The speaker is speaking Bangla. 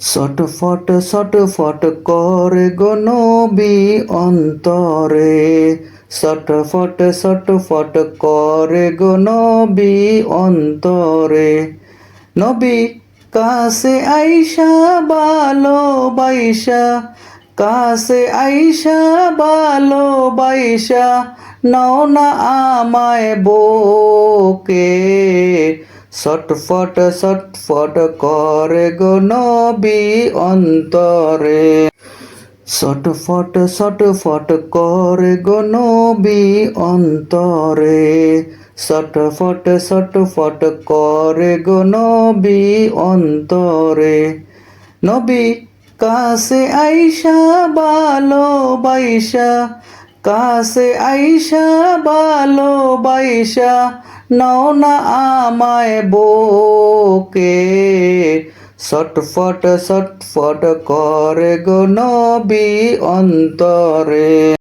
ছটফট ছটফট করে গো নবী অন্তরে। ছটফট ছটফট করে গো নবী অন্তরে। নবী কাছে আইসা, বালো বাইসা। কাছে আইসা, বালো বাইসা। নাও না আমায় বোকে ছটফট ছটফট করে গো নবী অন্তরে। ছটফট ছটফট করে গো নবী অন্তরে। ছটফট ছটফট করে গো নবী অন্তরে। নবী কাছে আইসা, বালো বাইসা কাছে আইসা বালো বাইসা নাও না আমায় বোকে সটফট সটফট করে গো নবী অন্তরে।